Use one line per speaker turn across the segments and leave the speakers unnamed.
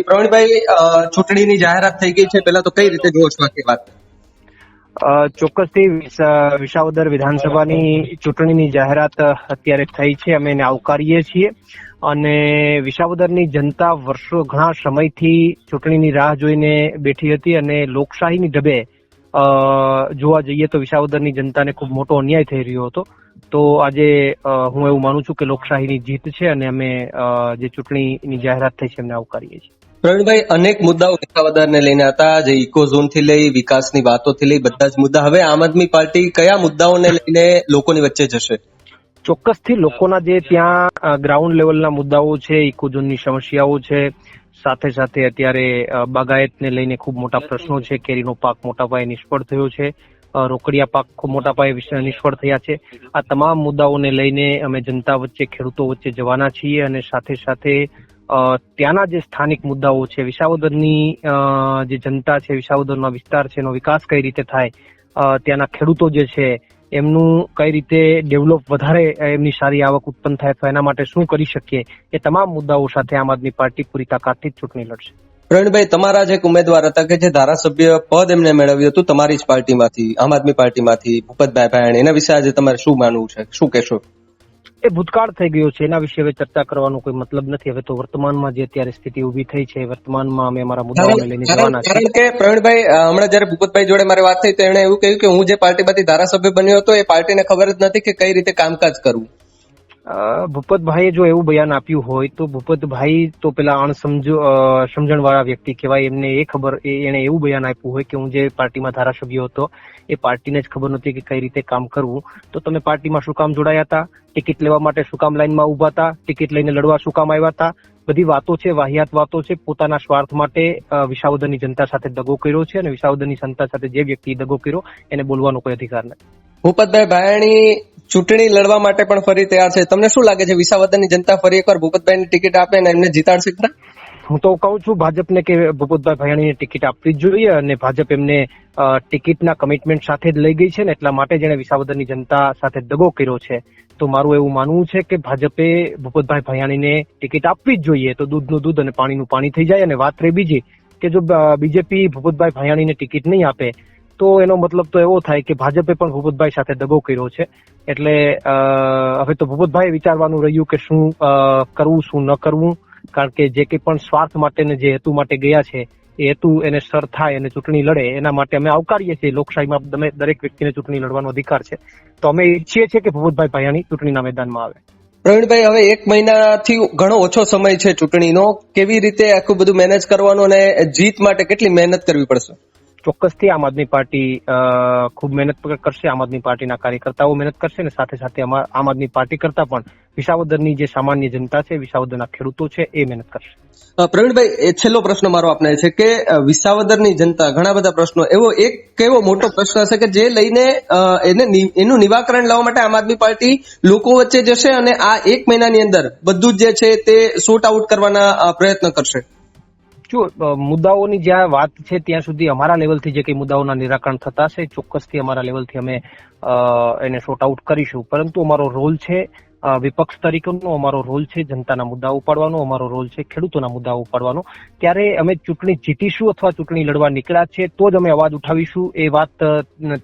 પ્રવીણભાઈ ચૂંટણીની જાહેરાત થઈ ગઈ છે. પેલા તો કઈ રીતે જુઓ છો આખી વાત?
ચોક્કસથી વિસાવદર વિધાનસભાની ચૂંટણીની જાહેરાત અત્યારે થઈ છે. અમે એને આવકારીએ છીએ. અને વિસાવદરની જનતા વર્ષો ઘણા સમયથી ચૂંટણીની રાહ જોઈને બેઠી હતી અને લોકશાહીની ઢબે જોવા જઈએ તો વિસાવદરની જનતાને ખૂબ મોટો અન્યાય થઈ રહ્યો હતો. તો આજે હું એવું માનું છું કે લોકશાહીની જીત છે અને અમે જે ચૂંટણીની જાહેરાત થઈ છે, એમને આવકારીએ છીએ.
પ્રવીણભાઈ, અનેક મુદ્દાઓ વિસાવદરને લઈને હતા, જે ઇકો ઝોનથી લઈ, વિકાસની વાતોથી લઈ, બધા જ મુદ્દા. હવે આમ આદમી પાર્ટી કયા મુદ્દાઓને લઈને લોકોની વચ્ચે જશે?
ચોક્કસથી લોકોના જે ત્યાં ગ્રાઉન્ડ લેવલના મુદ્દાઓ છે ઇકોઝોનની સમસ્યાઓ છે, સાથે સાથે અત્યારે બાગાયતને લઈને ખૂબ મોટા પ્રશ્નો છે. કેરીનો પાક મોટા પાયે નિષ્ફળ થયો છે. રોકડિયા પાક ખૂબ મોટા પાયે નિષ્ફળ થયા છે. આ તમામ મુદ્દાઓને લઈને અમે જનતા વચ્ચે, ખેડૂતો વચ્ચે જવાના છીએ અને સાથે સાથે ત્યાંના જે સ્થાનિક મુદ્દાઓ છે, વિસાવદરની જે જનતા છે, વિસાવદરનો વિસ્તાર છે, એનો વિકાસ કઈ રીતે થાય ત્યાંના ખેડૂતો જે છે, એમનું કઈ રીતે ડેવલપ વધારે એમની સારી આવક ઉત્પન્ન થાય, તો એના માટે શું કરી શકીએ, એ તમામ મુદ્દાઓ સાથે આમ આદમી પાર્ટી પૂરી તાકાતથી ચૂંટણી લડશે.
પ્રવીણભાઈ, તમારા જે એક ઉમેદવાર હતા કે જે ધારાસભ્ય પદ એમને મેળવ્યું હતું, તમારી જ પાર્ટીમાંથી, આમ આદમી પાર્ટીમાંથી, ભૂપતભાઈ ભાયણ, એના વિશે આજે તમારે શું માનવું છે? શું કહેશો?
એ ભૂતકાળ થઈ ગયો છે. એના વિશે હવે ચર્ચા કરવાનો કોઈ મતલબ નથી. હવે તો વર્તમાનમાં જે અત્યારે સ્થિતિ ઊભી થઈ છે વર્તમાનમાં અમે અમારા મુદ્દાઓને લઈને જવાના
કારણ કે પ્રવીણભાઈ હમણાં જયારે ભૂપતભાઈ જોડે મારી વાત થઈ તો એણે એવું કહ્યું કે હું જે પાર્ટીમાંથી ધારાસભ્ય બન્યો હતો એ પાર્ટીને ખબર જ નથી કે કઈ રીતે કામકાજ કરવું.
ભૂપતભાઈએ જો એવું બયાન આપ્યું હોય તો ભૂપતભાઈ તો પેલા અણસમજો સમજણ વાળા વ્યક્તિ કહેવાય. એમને એ ખબર, એ એને એવું બયાન આપ્યું હોય કે હું જે પાર્ટીમાં ધારાસભ્ય હતો, એ પાર્ટીને જ ખબર નથી કે કઈ રીતે કામ કરવું. તો તમે પાર્ટીમાં શું કામ જોડાયા હતા? ટિકિટ લેવા માટે શું કામ લાઈનમાં ઊભા હતા? ટિકિટ લઈને લડવા શું કામ આવ્યા હતા? બધી વાતો છે, વાહિયાત વાતો છે. પોતાના સ્વાર્થ માટે વિસાવદરની જનતા સાથે દગો કર્યો છે અને વિસાવદરની જનતા સાથે જે વ્યક્તિ દગો કર્યો, એને બોલવાનો કોઈ અધિકાર નથી.
ભૂપતભાઈ ભાયાણી ચૂંટણી લડવા માટે પણ ફરી તૈયાર છે. તમને શું લાગે છે? વિસાવદરની જનતા ફરી એકવાર ભૂપતભાઈની ટિકિટ આપે અને એમને જીતાડશે ખરા
હું તો કહું છું, ભાજપને કે ભૂપતભાઈ ભાયાણીને ટિકિટ આપવી જ જોઈએ અને ભાજપ એમને ટિકિટના કમિટમેન્ટ સાથે જ લઈ ગઈ છે ને એટલા માટે જેણે વિસાવદરની જનતા સાથે દગો કર્યો છે. તો મારું એવું માનવું છે કે ભાજપે ભૂપતભાઈ ભાયાણીને ટિકિટ આપવી જ જોઈએ. તો દૂધનું દૂધ અને પાણીનું પાણી થઈ જાય અને વાત રહી બીજી કે જો બીજેપી ભૂપતભાઈ ભાયાણીને ટિકિટ નહીં આપે તો એનો મતલબ તો એવો થાય કે ભાજપે પણ ભૂપતભાઈ સાથે દગો કર્યો છે. એટલે હવે તો ભૂપતભાઈ વિચારવાનું રહ્યું કે શું કરવું, શું ન કરવું. કારણ કે જે કંઈ પણ સ્વાર્થ માટે ને જે હેતુ માટે ગયા છે, એ હેતુ એને સર થાય અને ચૂંટણી લડે, એના માટે અમે આવકારીએ છીએ. લોકશાહીમાં તમે દરેક વ્યક્તિને ચૂંટણી લડવાનો અધિકાર છે. તો અમે ઈચ્છીએ છીએ કે ભૂપતભાઈ ભાયાણી ચૂંટણીના મેદાનમાં આવે.
પ્રવીણભાઈ, હવે એક મહિનાથી ઘણો ઓછો સમય છે ચૂંટણીનો. કેવી રીતે આખું બધું મેનેજ કરવાનું અને જીત માટે કેટલી મહેનત કરવી પડશે?
ચોક્કસથી આમ આદમી પાર્ટી ખૂબ મહેનત કરશે. આમ આદમી પાર્ટીના કાર્યકર્તાઓ મહેનત કરશે અને સાથે સાથે આમ આદમી પાર્ટી કરતા પણ વિસાવદરની જે સામાન્ય જનતા છે વિસાવદરના ખેડૂતો છે, એ મહેનત કરશે.
પ્રવીણભાઈ છેલ્લો પ્રશ્ન મારો આપને છે કે વિસાવદરની જનતા, ઘણા બધા પ્રશ્નો. એવો એક કેવો મોટો પ્રશ્ન હશે કે જે લઈને એને એનું નિવાકરણ લાવવા માટે આમ આદમી પાર્ટી લોકો વચ્ચે જશે અને આ એક મહિનાની અંદર બધું જ જે છે તે સોર્ટ આઉટ કરવાના પ્રયત્ન કરશે?
જો મુદ્દાઓની જ્યાં વાત છે ત્યાં સુધી અમારા લેવલથી જે કઈ મુદ્દાઓના નિરાકરણ થતા છે ચોક્કસથી અમારા લેવલથી અમે એને શોર્ટ આઉટ કરીશું. પરંતુ અમારો રોલ છે વિપક્ષ તરીકેનો અમારો રોલ છે, જનતાના મુદ્દા ઉપાડવાનો, અમારો રોલ છે, ખેડૂતોના મુદ્દા ઉપાડવાનો. ત્યારે અમે ચૂંટણી જીતીશું અથવા ચૂંટણી લડવા નીકળ્યા છે, તો જ અમે અવાજ ઉઠાવીશું. એ વાત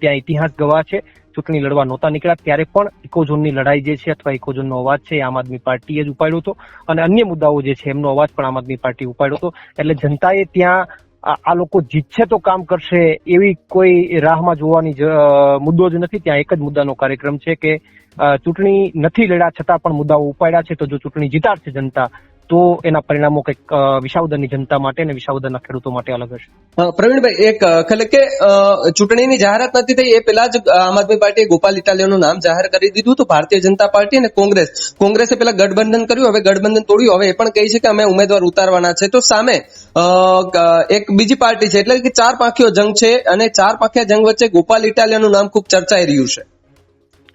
ત્યાં ઇતિહાસ ગવાહ છે ચૂંટણી લડવા નહોતા નીકળ્યા, ત્યારે પણ ઇકોઝોનની લડાઈ જે છે અથવા ઇકોઝોનનો અવાજ છે આમ આદમી પાર્ટીએ જ ઉપાડ્યો હતો. અને અન્ય મુદ્દાઓ જે છે એમનો અવાજ પણ આમ આદમી પાર્ટી ઉપાડ્યો હતો. એટલે જનતાએ ત્યાં આ લોકો જીતશે તો કામ કરશે એવી કોઈ રાહમાં જોવાની મુદ્દો જ નથી. ત્યાં એક જ મુદ્દાનો કાર્યક્રમ છે કે ચૂંટણી નથી લડ્યા છતાં પણ મુદ્દાઓ ઉપાડ્યા છે. તો જો ચૂંટણી જીતાડશે જનતા તો એના પરિણામો કંઈક વિસાવદરની જનતા માટે અને વિસાવદરના ખેડૂતો માટે અલગ હશે.
પ્રવીણભાઈ એક ખલે કે ચૂંટણીની જાહેરાત નથી થઈ એ પહેલા જ આમ આદમી પાર્ટીએ ગોપાલ ઇટાલિયાનું નામ જાહેર કરી દીધું તો ભારતીય જનતા પાર્ટી અને કોંગ્રેસ. કોંગ્રેસે પેલા ગઠબંધન કર્યું હવે ગઠબંધન તોડ્યું. હવે એ પણ કહે છે કે અમે ઉમેદવાર ઉતારવાના છે. તો સામે એક બીજી પાર્ટી છે એટલે કે ચાર પાંખીઓ જંગ છે અને ચાર પાંખિયા જંગ વચ્ચે ગોપાલ ઇટાલિયાનું નામ ખૂબ ચર્ચાઈ રહ્યું છે.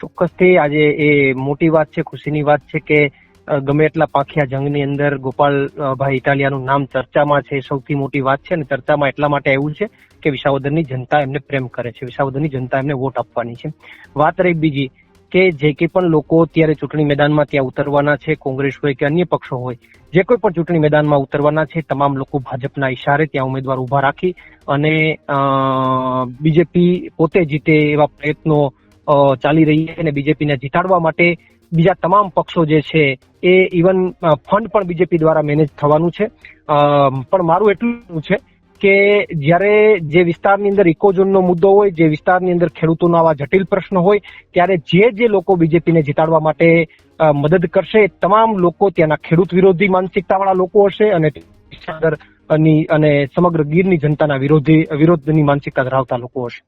ચોક્કસથી આજે એ મોટી વાત છે ખુશીની વાત છે કે ગમે એટલા પાંખિયા જંગની અંદર ગોપાલભાઈ ઇટાલિયાનું નામ ચર્ચામાં છે, સૌથી મોટી વાત છે અને ચર્ચામાં એટલા માટે આવ્યું છે કે વિસાવદરની જનતા એમને પ્રેમ કરે છે, વિસાવદરની જનતા એમને વોટ આપવાની છે. વાત રહી બીજી કે જે કંઈ પણ લોકો અત્યારે ચૂંટણી મેદાનમાં ત્યાં ઉતરવાના છે, કોંગ્રેસ હોય કે અન્ય પક્ષો હોય, જે કોઈ પણ ચૂંટણી મેદાનમાં ઉતરવાના છે, તમામ લોકો ભાજપના ઇશારે ત્યાં ઉમેદવાર ઊભા રાખી અને બીજેપી પોતે જીતે એવા પ્રયત્નો ચાલી રહી છે અને બીજેપીને જીતાડવા માટે બીજા તમામ પક્ષો જે છે એ ઇવન ફંડ પણ બીજેપી દ્વારા મેનેજ થવાનું છે. પણ મારું એટલું છે કે જ્યારે જે વિસ્તારની અંદર ઇકોઝોનનો મુદ્દો હોય, જે વિસ્તારની અંદર ખેડૂતોનો આવા જટિલ પ્રશ્ન હોય, ત્યારે જે જે લોકો બીજેપીને જીતાડવા માટે મદદ કરશે તમામ લોકો ત્યાંના ખેડૂત વિરોધી માનસિકતાવાળા લોકો હશે અને અને સમગ્ર ગીરની જનતાના વિરોધી, વિરોધની માનસિકતા ધરાવતા લોકો હશે.